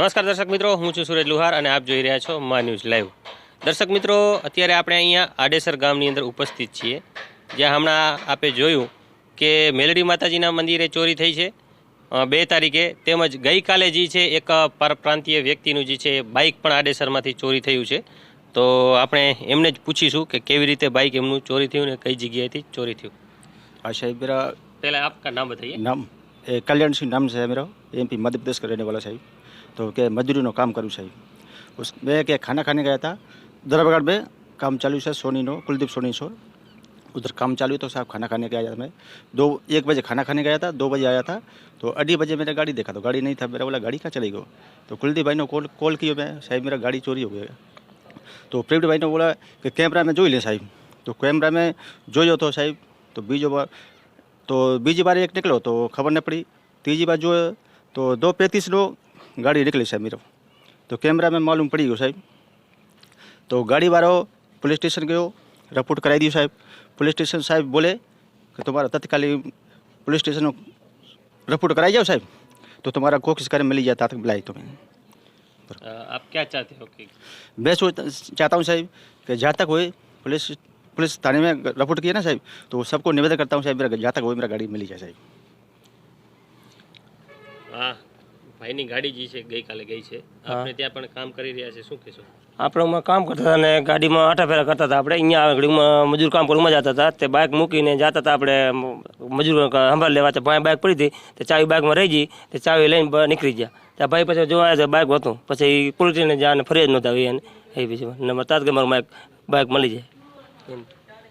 નમસ્કાર દર્શક મિત્રો હું છું સુરજ લુહાર અને આપ જોઈ રહ્યા છો મા ન્યૂઝ લાઈવ. દર્શક મિત્રો અત્યારે આપણે અહીંયા આડેસર ગામની અંદર ઉપસ્થિત છીએ જ્યાં હમણાં આપે જોયું કે મેલડી માતાજીના મંદિરે ચોરી થઈ છે. બે તારીખે તેમજ ગઈકાલે જે છે એક પરપ્રાંતીય વ્યક્તિનું જે છે બાઇક પણ આડેસરમાંથી ચોરી થયું છે. તો આપણે એમને જ પૂછીશું કે કેવી રીતે બાઇક એમનું ચોરી થયું ને કઈ જગ્યાએથી ચોરી થયું. હા સાહેબ પહેલાં આપકા નામ બતાઈએ. નામ એ કલ્યાણ સિંહ નામ છે મેરો. એમપી મધ્યપ્રદેશ રહેને વાળા સાહેબ. का रहने वाला साहब तो क्या मजदूरी नो काम करूँ साहब उस मैं क्या खाना खाने गया था दरबार में काम चालू है सोनी नो कुलदीप सोनी सो उधर काम चालू है तो साहब खाना खाने गया था मैं दो एक बजे खाना खाने गया था दो बजे आया था तो अढ़ी बजे मैंने गाड़ी देखा तो गाड़ी नहीं था मेरा बोला गाड़ी कहाँ चली गई तो कुलदीप भाई ने कॉल कॉल किया मैं साहब मेरा गाड़ी चोरी हो गया तो प्रेमजी भाई ने बोला कि कैमरा में જોઈ લે સાહેબ તો કેમેરા મેં જોયો તો સાહેબ તો બીજો વાર તો બીજી વાર એક નીકળ્યો તો ખબર ન પડી ત્રીજી વાર જોયો તો દો પેંતીસનો ગાડી નીકળી સાહેબ મેરો તો કેમેરા મેં માલુમ પડી ગયું સાહેબ તો ગાડીવાળો પોલીસ સ્ટેશન ગયો રિપોર્ટ કરાવી દીધું સાહેબ પોલીસ સ્ટેશન સાહેબ બોલે કે તમારા તત્કાલી पुलिस स्टेशन में रिपोर्ट कराई जाओ साहब तो तुम्हारा कोशिश करे मिल जाता तक बुलाई तुम्हें અ, આપ ક્યાં ચાહતે હો કે मैं सोच चाहता हूँ साहब कि जहाँ तक होए पुलिस पुलिस थाने में रिपोर्ट किया ना साहब तो सबको निवेदन करता हूँ साहब मेरा जहाँ तक होए मेरा गाड़ी मिली जाए साहब હા ભાઈની ગાડી જે છે ગઈકાલે ગઈ છે. આપણે ત્યાં પણ કામ કરી રહ્યા છે. શું કહેશો? આપણે કામ કરતા હતા અને ગાડીમાં આટા ફેરા કરતા હતા. આપણે અહીંયા આગળમાં મજૂર કામ કરવા જતા હતા. તે બાઇક મૂકીને જતા હતા. આપણે મજૂર સંભાળ લેવા. તો ભાઈ બાઇક પડી હતી. તે ચાવી બાઇકમાં રહી ગઈ. તે ચાવી લઈને નીકળી ગયા. ત્યાં ભાઈ પછી જોવા આવ્યા બાઇક હતું. પછી પોલીસ સ્ટેશને જાને ફરિયાદ નહોતા એને એ પછી નંબર કે મારું બાઇક બાઇક મળી જાય.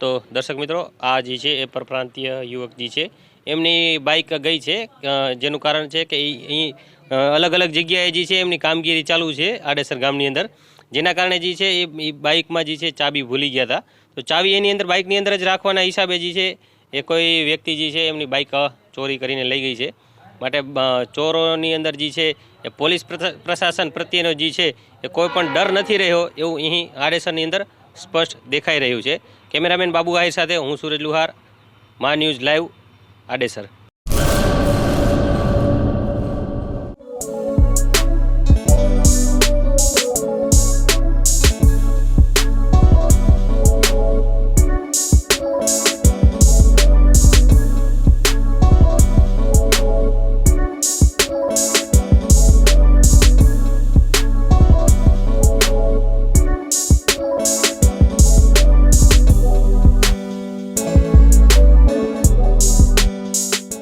તો દર્શક મિત્રો આ જે છે એ પરપ્રાંતીય યુવક જે છે એમની બાઇક ગઈ છે. જેનું કારણ છે કે અહીં અલગ અલગ જગ્યાએ જે છે એમની કામગીરી ચાલુ છે આડેસર ગામની અંદર. જેના કારણે જે છે એ બાઇકમાં જે છે ચાબી ભૂલી ગયા હતા. તો ચાવી એની અંદર બાઇકની અંદર જ રાખવાના હિસાબે જે છે એ કોઈ વ્યક્તિ જે છે એમની બાઇક ચોરી કરીને લઈ ગઈ છે. માટે ચોરોની અંદર જે છે એ પોલીસ પ્રશા- પ્રશાસન પ્રત્યેનો જે છે એ કોઈ પણ ડર નથી રહ્યો એવું અહીં આડેસરની અંદર સ્પષ્ટ દેખાઈ રહ્યું છે. કેમેરામેન બાબુ આહિર સાથે હું સુરજ લુહાર, મા ન્યૂઝ લાઈવ આડેસર.